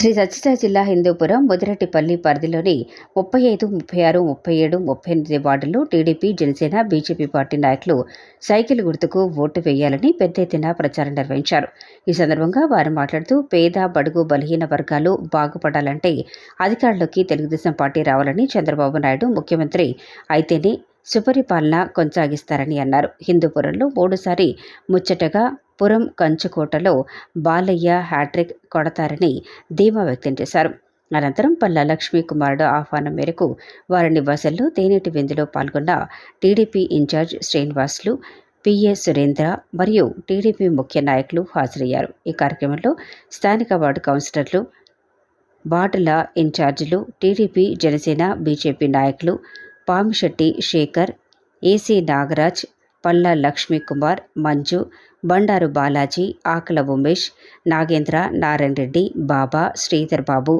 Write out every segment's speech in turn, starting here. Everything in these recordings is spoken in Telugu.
శ్రీ సత్యసాయి జిల్లా హిందూపురం ముదిరెడ్డిపల్లి పరిధిలోని ముప్పై ఐదు ముప్పై ఆరు ముప్పై ఏడు ముప్పై ఎనిమిది వార్డుల్లో టీడీపీ జనసేన బీజేపీ పార్టీ నాయకులు సైకిల్ గుర్తుకు ఓటు వేయాలని పెద్ద ఎత్తున ప్రచారం నిర్వహించారు. ఈ సందర్భంగా వారు మాట్లాడుతూ పేద బడుగు బలహీన వర్గాలు బాగుపడాలంటే అధికారంలోకి తెలుగుదేశం పార్టీ రావాలని చంద్రబాబు నాయుడు ముఖ్యమంత్రి అయితేనే సుపరిపాలన కొనసాగిస్తారని అన్నారు. హిందూపురంలో మూడుసారి ముచ్చటగా పురం కంచుకోటలో బాలయ్య హ్యాట్రిక్ కొడతారని ధీమా వ్యక్తం చేశారు. అనంతరం పల్లా లక్ష్మీ కుమారుడు ఆహ్వానం మేరకు వారి నివాసంలో తేనెటి విందులో పాల్గొన్న TDP in charge Srinivasulu PA Surendra మరియు టీడీపీ ముఖ్య నాయకులు హాజరయ్యారు. ఈ కార్యక్రమంలో స్థానిక వార్డు కౌన్సిలర్లు వార్డుల ఇన్ఛార్జీలు టీడీపీ జనసేన బీజేపీ నాయకులు పామిశెట్టి శేఖర్ ఏసీ నాగరాజ్ పల్లా లక్ష్మీ కుమార్ మంజు బండారు బాలాజీ ఆకల ఉమేష్ నాగేంద్ర నారాయణ రెడ్డి బాబా శ్రీధర్ బాబు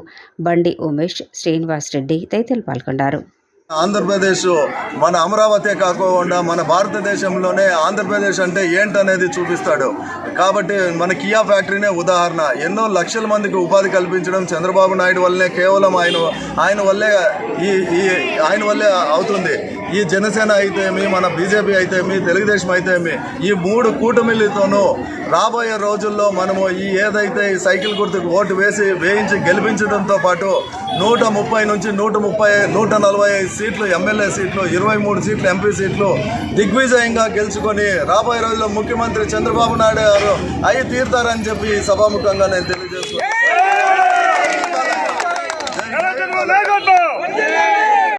బండి ఉమేష్ శ్రీనివాస్ రెడ్డి తదితరులు పాల్గొన్నారు. ఆంధ్రప్రదేశ్ మన అమరావతి కాకుండా మన భారతదేశంలోనే ఆంధ్రప్రదేశ్ అంటే ఏంటనేది చూపిస్తాడు. కాబట్టి మన కియా ఫ్యాక్టరీనే ఉదాహరణ. ఎన్నో లక్షల మందికి ఉపాధి కల్పించడం చంద్రబాబు నాయుడు వల్లనే కేవలం ఆయన ఆయన వల్లే ఈ ఈ ఆయన వల్లే అవుతుంది. ఈ జనసేన అయితేమి మన బీజేపీ అయితేమి తెలుగుదేశం అయితేమి ఈ మూడు కూటమిలతోనూ రాబోయే రోజుల్లో మనము ఈ ఏదైతే ఈ సైకిల్ గుర్తుకు ఓటు వేసి వేయించి గెలిపించడంతో పాటు నూట ముప్పై నుంచి నూట ముప్పై నూట నలభై ఐదు సీట్లు ఎమ్మెల్యే సీట్లు ఇరవై మూడు సీట్లు ఎంపీ సీట్లు దిగ్విజయంగా గెలుచుకొని రాబోయే రోజుల్లో ముఖ్యమంత్రి చంద్రబాబు నాయుడు గారు అయి తీరుతారని చెప్పి సభాముఖంగా నేను తెలియజేస్తున్నాను.